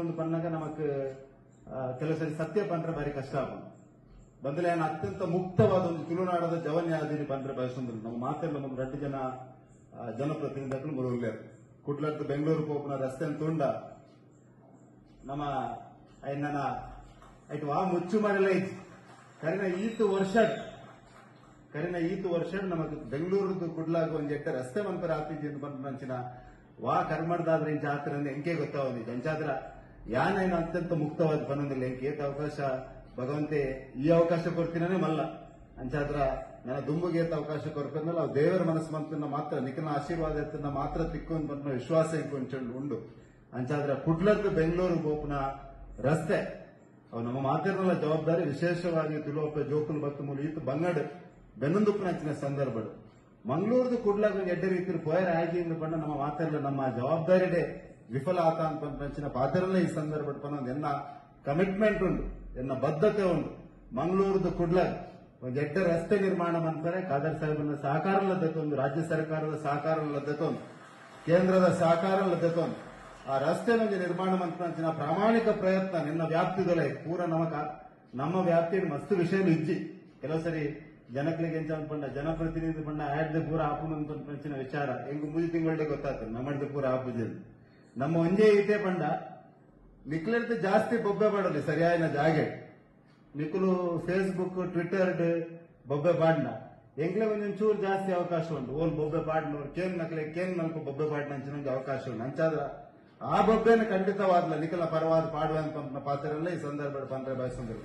ಒಂದು ಬಂದಾಗ ನಮಕ್ ಕೆಲವು ಸರಿ ಸತ್ಯ ಬಂದ್ರೆ ಬಾರಿ ಕಷ್ಟ ಆಗೋದು. ಬಂದ್ರೆ ಏನು ಅತ್ಯಂತ ಮುಕ್ತವಾದ ಒಂದು ತುಳುನಾಡದ ಜವನ್ಯಾದಿನಿ ಬಂದ್ರೆ ಬಯಸಂದ್ರು ನಮ್ಮ ಮಾತೆಲ್ಲ ಒಂದು ಎರಡು ಜನ ಜನಪ್ರತಿನಿಧಿಗಳು ಮುರುಗಲ್ಯಾರ ಕುಡ್ಲದ್ದು ಬೆಂಗಳೂರು ಹೋಗ್ನ ರಸ್ತೆ ತುಂಡ ನಮ್ಮ ಐನನ ಐಟ್ ವಾ ಮುಚ್ಚು ಐತಿ ಕರಿನ ಈತು ವರ್ಷ ಕರಿನ ಈತು ವರ್ಷ ನಮಗೆ ಬೆಂಗಳೂರದ್ದು ಕುಡ್ಲಾಗ ಒಂದು ಎಟ್ಟ ರಸ್ತೆ ಮಂತ್ರ ಆತಿದ್ದಿ ಅಂತ ಬಂದು ನಂಚಿನ ವಾ ಕರ್ಮಡ್ದಾದ್ರೆ ಆತರ ಎಂಕೆ ಗೊತ್ತಾವಂದಿದ್ದು ಅಂಚಾದ್ರ ಯಾನೇನು ಅತ್ಯಂತ ಮುಕ್ತವಾದ ಬಂದಿಲ್ಲ ಎಂಕೆ ಏತ ಅವಕಾಶ ಭಗವಂತೆ ಈ ಅವಕಾಶ ಕೊಡ್ತೀನೇ ಮಲ್ಲ. ಅಂಚಾದ್ರ ನನ್ನ ದುಂಬುಗೆ ಏತ ಅವಕಾಶ ಕೊಡ್ಕೊಂಡಲ್ಲ ಅವು ದೇವರ ಮನಸ್ಸು ಮಂತನ್ನ ಮಾತ್ರ ನಿಖನ ಆಶೀರ್ವಾದ ಎತ್ತನ್ನ ಮಾತ್ರ ತಿಕ್ಕೊಂಡ್ ಬಂದ ವಿಶ್ವಾಸ ಇಂಕೊಂಚಂಡು ಉಂಡು. ಅಂಚಾದ್ರ ಕುಡ್ಲದ್ದು ಬೆಂಗಳೂರು ಗೋಪುನ ರಸ್ತೆ. ಅವು ನಮ್ಮ ಮಾತಿರಲ್ಲ ಜವಾಬ್ದಾರಿ ವಿಶೇಷವಾಗಿ ತುಳುವಪ್ಪ ಜೋಕುಲ್ ಬತ್ತು ಮೂಲ ಈತು ಬಂಗಡ್ ಹಚ್ಚಿನ ಸಂದರ್ಭಗಳು. ಮಂಗಳೂರ್ದು ಕುಡ್ಲಾಗ ಎಡ್ಡ ರೀತಿ ಪೋಯರ್ ಇಂದು ಬಂದ ನಮ್ಮ ಮಾತಲ್ಲ ನಮ್ಮ ಜವಾಬ್ದಾರಿಡೆ ವಿಫಲ ಆತ ಅಂತ ಪಾತ್ರಲ್ಲ ಈ ಸಂದರ್ಭ ಎನ್ನ ಕಮಿಟ್ಮೆಂಟ್ ಉಂಟು, ಎನ್ನ ಬದ್ಧತೆ ಉಂಟು. ಮಂಗಳೂರ್ದು ಕುಡ್ಲಾಗ ಒಂದು ಎಡ್ಡ ರಸ್ತೆ ನಿರ್ಮಾಣ ಅಂತಾರೆ ಖಾದರ್ ಸಾಹೇಬನ ಸಹಕಾರ ಲದ್ದತೊಂದು ರಾಜ್ಯ ಸರ್ಕಾರದ ಸಹಕಾರ ಲದ್ದತೊಂದು ಕೇಂದ್ರದ ಸಹಕಾರ ಲದ್ದತೊಂದು ಆ ರಸ್ತೆ ನಮಗೆ ನಿರ್ಮಾಣ ಮಂತ್ರಂಚಿನ ಪ್ರಾಮಾಣಿಕ ಪ್ರಯತ್ನ ನಿನ್ನ ವ್ಯಾಪ್ತಿದೊಲೆ ಪೂರ ನಮಕ ನಮ್ಮ ವ್ಯಾಪ್ತಿಯಲ್ಲಿ ಮಸ್ತು ವಿಷಯ ಇಜ್ಜಿ. ಕೆಲವು ಸರಿ ಜನಗಳಿಗೆ ಎಂಚ ಅನ್ಕೊಂಡ ಜನಪ್ರತಿನಿಧಿ ಬಂಡ ಆಡ್ದೆ ಪೂರ ಆಪುನ ಪಂಚಿನ ವಿಚಾರ. ಹೆಂಗ್ ಮುಜಿ ತಿಂಗಳೇ ಗೊತ್ತಾತು ನಮ್ಮಡ್ದೆ ಪೂರ ಆಪುಜಲ್ ನಮ್ಮ ಒಂದೇ ಈತೆ ಬಂಡ ನಿಕ್ಲಿರ್ದು ಜಾಸ್ತಿ ಬೊಬ್ಬೆ ಬಾಡಲಿ ಸರಿಯಾದ ಜಾಗೆ. ನಿಕ್ಲು ಫೇಸ್ಬುಕ್ ಟ್ವಿಟರ್ ಬೊಬ್ಬೆ ಪಾಡ್ನ ಎಂಗ್ಲೆ ಒಂದೊಂದು ಚೂರು ಜಾಸ್ತಿ ಅವಕಾಶ ಉಂಟು. ಓಲ್ ಬೊಬ್ಬೆ ಪಾಡ್ನವ್ರು ಕೇನ್ ನಕ್ಲೆ, ಕೇನ್ ನಲ್ಕ ಬೊಬ್ಬೆ ಬಾಡ್ನ ಅಂಚಿನಂಗೆ ಅವಕಾಶ ಉಂಟು. ಅಂಚಾದ್ರ, ಆ ಬೊಬ್ಬೆನ ಖಂಡಿತವಾದ್ಲ ನಿಖಲ ಪರವಾದ ಪಾಡುವಂತ ಪಾತ್ರಲ್ಲ ಈ ಸಂದರ್ಭ ಪಂದ್ರೆ ಬಯಸಂದ್ರು